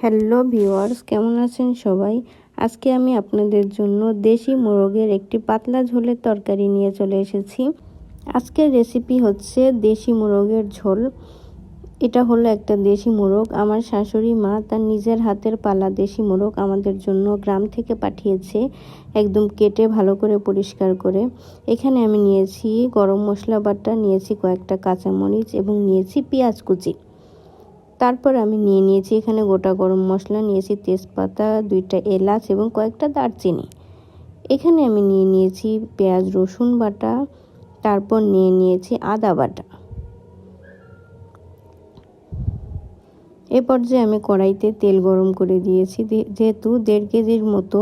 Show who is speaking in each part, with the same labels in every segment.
Speaker 1: Hello viewers, কেমন আছেন সবাই? আজকে আমি আপনাদের জন্য দেশি মোরগের একটি পাতলা ঝোলের তরকারি নিয়ে চলে এসেছি। আজকের রেসিপি হচ্ছে দেশি মোরগের ঝোল। এটা হলো একটা দেশি মোরগ। আমার শাশুড়ি মা তার নিজের হাতের পালা দেশি মোরগ আমাদের জন্য গ্রাম থেকে পাঠিয়েছে একদম কেটে ভালো করে পরিষ্কার করে। এখানে আমি নিয়েছি গরম মশলা বাটা, নিয়েছি কয়েকটা কাঁচামরিচ এবং নিয়েছি পেঁয়াজ কুচি। তারপর আমি নিয়ে নিয়েছি এখানে গোটা গরম মশলা, নিয়েছি তেজপাতা, দুইটা এলাচ এবং কয়েকটা দারচিনি। এখানে আমি নিয়ে নিয়েছি পেঁয়াজ, রসুন বাটা, তারপর নিয়ে নিয়েছি আদা বাটা। এ পর্যায়ে আমি কড়াইতে তেল গরম করে দিয়েছি যেহেতু দেড় কেজির মতো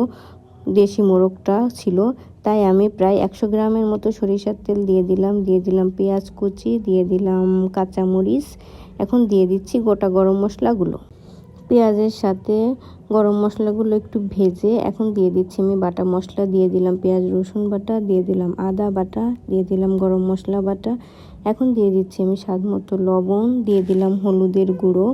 Speaker 1: দেশি মোরগটা ছিল তাই আমি প্রায় একশো গ্রামের মতো সরিষার তেল দিয়ে দিলাম। দিয়ে দিলাম পেঁয়াজ কুচি, দিয়ে দিলাম কাঁচামরিচ। এখন দিয়ে দিচ্ছি গোটা গরম মশলাগুলো। পেঁয়াজের সাথে গরম মশলাগুলো একটু ভেজে এখন দিয়ে দিচ্ছি আমি বাটা মশলা। দিয়ে দিলাম পেঁয়াজ, রসুন বাটা, দিয়ে দিলাম আদা বাটা, দিয়ে দিলাম গরম মশলা বাটা। এখন দিয়ে দিচ্ছি আমি স্বাদ মতো লবণ, দিয়ে দিলাম হলুদের গুঁড়ো।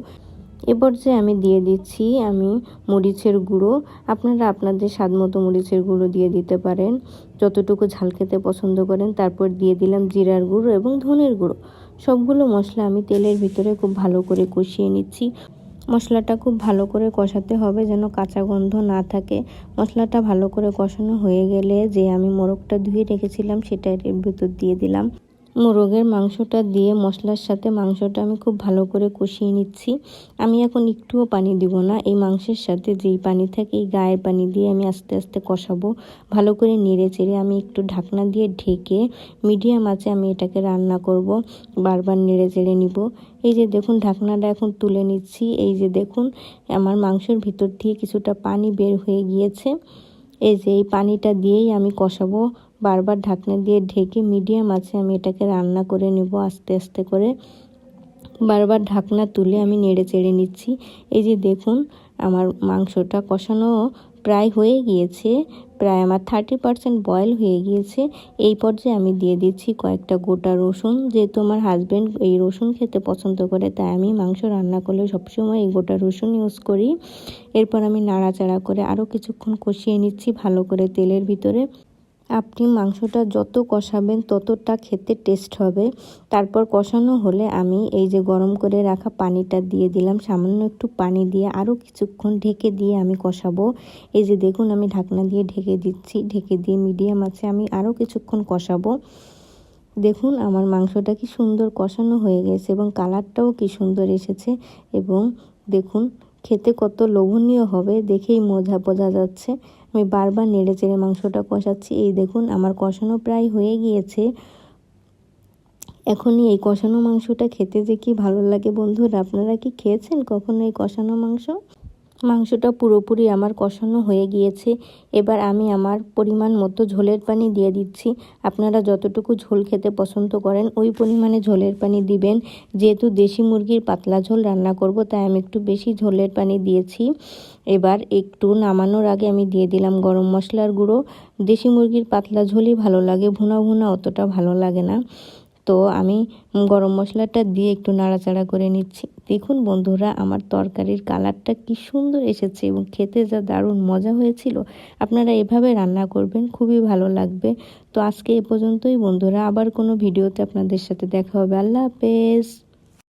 Speaker 1: এ যে আমি দিয়ে দিচ্ছি আমি মরিচের গুঁড়ো। আপনারা আপনাদের স্বাদ মতো মরিচের গুঁড়ো দিয়ে দিতে পারেন। যতটুকু ঝাল খেতে পছন্দ করেন, তারপর দিয়ে দিলাম জিরার গুঁড়ো এবং ধনের গুঁড়ো। সবগুলো মশলা আমি তেলের ভিতরে খুব ভালো করে কষিয়ে নিচ্ছি। মশলাটা খুব ভালো করে কষাতে হবে যেন কাঁচা গন্ধ না থাকে। মশলাটা ভালো করে কষানো হয়ে গেলে যে আমি মোরগটা ধুয়ে রেখেছিলাম সেটা এর ভিতর দিয়ে দিলাম। মোরগের মাংসটা দিয়ে মশলার সাথে মাংসটা আমি খুব ভালো করে কষিয়ে নিচ্ছি। আমি এখন একটুও পানি দিব না। এই মাংসের সাথে যেই পানি থাকে, এই গায়ের পানি দিয়ে আমি আস্তে আস্তে কষাবো। ভালো করে নেড়ে চেড়ে আমি একটু ঢাকনা দিয়ে ঢেকে মিডিয়াম আছে আমি এটাকে রান্না করব। বারবার নেড়ে চেড়ে নিব। এই যে দেখুন, ঢাকনাটা এখন তুলে নিচ্ছি। এই যে দেখুন, আমার মাংসের ভিতর দিয়ে কিছুটা পানি বের হয়ে গিয়েছে। এই যে এই পানিটা দিয়েই আমি কষাবো। বারবার ঢাকনা দিয়ে ঢেকে মিডিয়াম আছে, আমি এটাকে রান্না করে নেব আস্তে আস্তে করে। বারবার ঢাকনা তুলে আমি নেড়ে চেড়ে নিচ্ছি। এই যে দেখুন, আমার মাংসটা কষানো প্রায় হয়ে গিয়েছে, প্রায় আমার থার্টি পারসেন্ট বয়েল হয়ে গিয়েছে। এই পর্যায়ে আমি দিয়ে দিচ্ছি কয়েকটা গোটা রসুন। যেহেতু আমার হাজব্যান্ড এই রসুন খেতে পছন্দ করে, তাই আমি মাংস রান্না করলে সবসময় এই গোটা রসুন ইউজ করি। এরপর আমি নাড়াচাড়া করে আরও কিছুক্ষণ কষিয়ে নিচ্ছি ভালো করে তেলের ভিতরে। আপনি মাংসটা যত কষাবেন, ততটা খেতে টেস্ট হবে। তারপর কষানো হলে আমি এই যে গরম করে রাখা পানিটা দিয়ে দিলাম। সামান্য একটু পানি দিয়ে আরও কিছুক্ষণ ঢেকে দিয়ে আমি কষাবো। এই যে দেখুন, আমি ঢাকনা দিয়ে ঢেকে দিচ্ছি। ঢেকে দিয়ে মিডিয়াম আছে, আমি আরও কিছুক্ষণ কষাবো। দেখুন, আমার মাংসটা কি সুন্দর কষানো হয়ে গেছে এবং কালারটাও কি সুন্দর এসেছে এবং দেখুন, খেতে কত লোভনীয় হবে, দেখেই মজা বোঝা যাচ্ছে। আমি বারবার নেড়ে চেড়ে মাংসটা কষাচ্ছি। এই দেখুন, আমার কষানো প্রায় হয়ে গিয়েছে। এখনই এই কষানো মাংসটা খেতে যে কি ভালো লাগে বন্ধুরা, আপনারা কি খেয়েছেন কখনো এই কষানো মাংস? মাংসটা পুরোপুরি আমার কষানো হয়ে গিয়েছে। এবার আমি আমার পরিমাণ মতো ঝোলের পানি দিয়ে দিচ্ছি। আপনারা যতটুকু ঝোল খেতে পছন্দ করেন, ওই পরিমাণে ঝোলের পানি দিবেন। যেহেতু দেশি মুরগির পাতলা ঝোল রান্না করব, তাই আমি একটু বেশি ঝোলের পানি দিয়েছি। এবার একটু নামানোর আগে আমি দিয়ে দিলাম গরম মশলার গুঁড়ো। দেশি মুরগির পাতলা ঝোলই ভালো লাগে, ভুনা ভুনা অতটা ভালো লাগে না। তো আমি গরম মশলাটা দিয়ে একটু নাড়াচাড়া করে নিচ্ছি। দেখুন বন্ধুরা, আমার তরকারির কালারটা কি সুন্দর এসেছে এবং খেতে যা দারুণ মজা হয়েছিল। আপনারা এভাবে রান্না করবেন, খুবই ভালো লাগবে। তো আজকে এ পর্যন্তই বন্ধুরা, আবার কোনো ভিডিওতে আপনাদের সাথে দেখা হবে। আল্লাহ হাফেজ।